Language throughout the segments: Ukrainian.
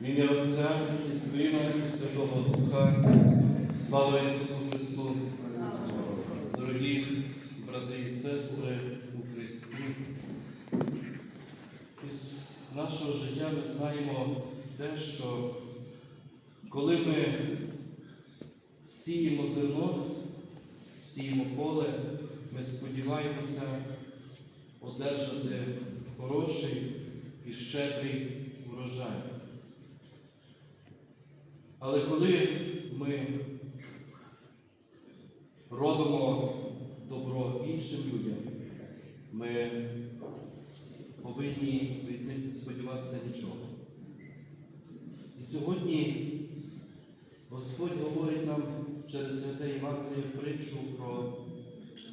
В ім'я Отця і Сина, і Святого Духа. Слава Ісусу Христу! Дорогі брати і сестри у Христі. Із нашого життя ми знаємо те, що коли ми сіємо зерно, сіємо поле, ми сподіваємося одержати хороший і щедрий урожай. Але коли ми робимо добро іншим людям, ми повинні від них не сподіватися нічого. І сьогодні Господь говорить нам через святе Євангеліє притчу про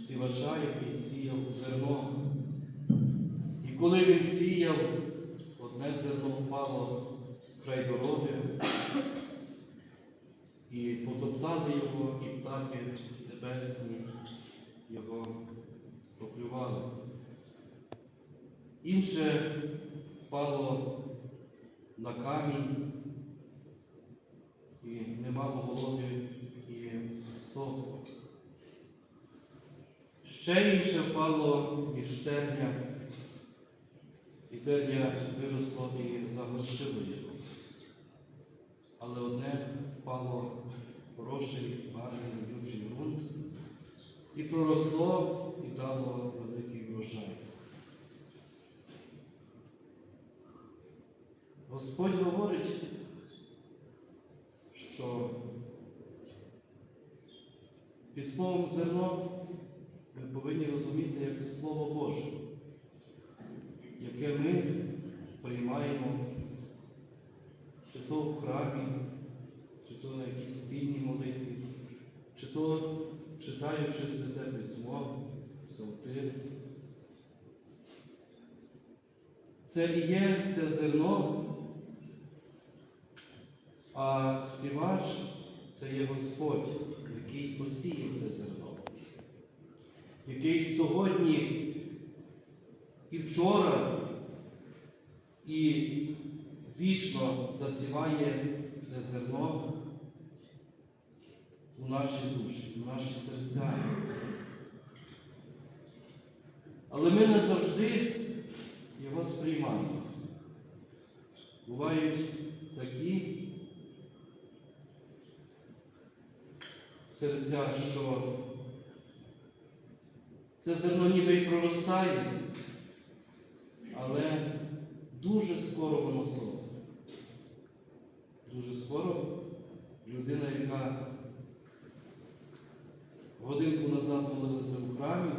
сівача, який сіяв зерно. І коли він сіяв, одне зерно впало край дороги, і потоптали його, і птахи небесні його поплювали. Інше впало на камінь, і немало вологи, і сохло. Ще інше впало між терня, і терня виросло і заглушило його. Але одне впало хороший, гарний, родючий ґрунт, і проросло, і дало великий врожай. Господь говорить, що під словом зерно ми повинні розуміти як Слово Боже, яке ми приймаємо то в храмі, чи то на якійсь спільній молитві, чи то читаючи святе письмо, псалтир. Це і є те зерно, а сівач це є Господь, який посіяв те зерно, який сьогодні і вчора, і вічно засіває те зерно у наші душі, у наші серця. Але ми не завжди його сприймаємо. Бувають такі серця, що це зерно ніби й проростає, але дуже скоро воно сохне. Дуже скоро людина, яка годинку назад молилася в храмі,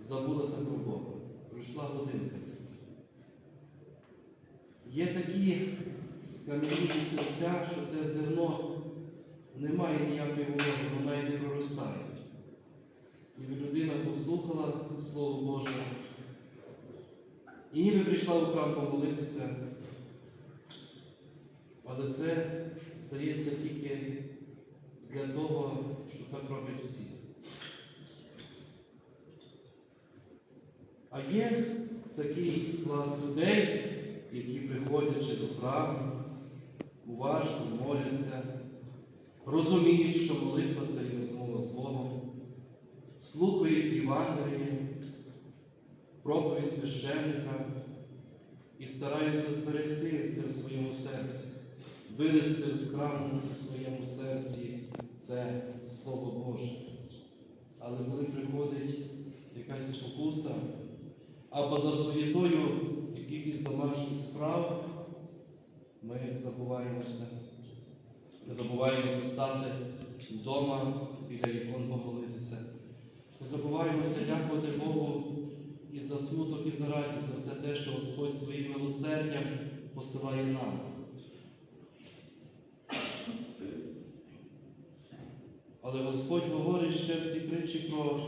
забулася про Бога. Пройшла годинка. Є такі скам'янілі серця, що те зерно не має ніякої вологи, воно навіть не проростає. Ніби людина послухала Слово Боже, і ніби прийшла у храм помолитися, але це здається тільки для того, що так роблять всі. А є такий клас людей, які приходячи до храму, уважно моляться, розуміють, що молитва це є розмова з Богом, слухають Євангеліє, проповідь священника і стараються зберегти це в своєму серці, винести з храму у своєму серці це Слово Боже. Але коли приходить якась спокуса, або за суєтою якихось домашніх справ, ми забуваємося. Ми забуваємося стати вдома біля ікон помолитися. Ми забуваємося дякувати Богу і за смуток, і за радість, за все те, що Господь своїм милосердям посилає нам. Але Господь говорить ще в цій притчі про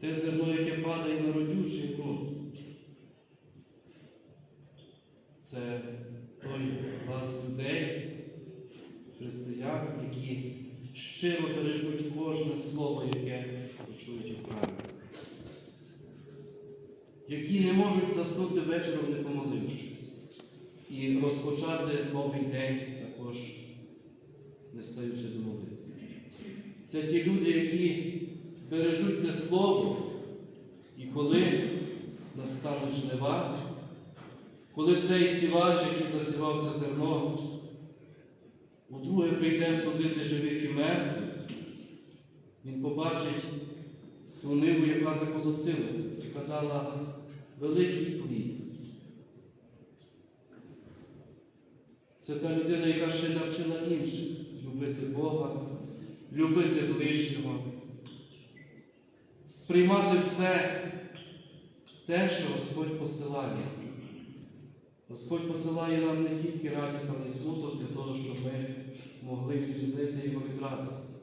те зерно, яке падає на родючий ґрунт. Це той клас людей, християн, які щиро бережуть кожне слово, яке почують у храмі. Які не можуть заснути вечором, не помолившись. і розпочати новий день також не стаючи до молитви. Це ті люди, які бережуть те слово, і коли настануть жнива, коли цей сівач, який засівав це зерно, удруге прийде судити живих і мертвих, він побачить цю ниву, яка заколосилася, яка дала великий плід. Це та людина, яка ще навчила інших любити Бога, любити ближнього, сприймати все те, що Господь посилає. Господь посилає нам не тільки радість, але й смуток для того, щоб ми могли відрізнити його від радості.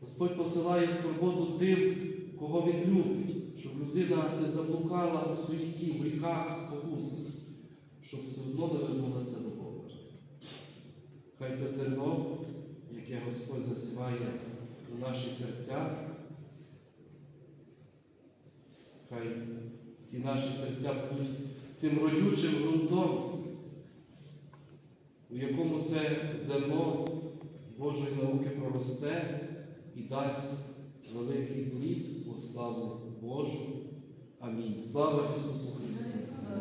Господь посилає скорботу тим, кого Він любить, щоб людина не заблукала у суєті, в гріхах, спокусах, щоб все одно не вернулася до. Хай те зерно, яке Господь засіває у наші серця, хай ті наші серця будуть тим родючим ґрунтом, у якому це зерно Божої науки проросте і дасть великий плід у славу Божу. Амінь. Слава Ісусу Христу!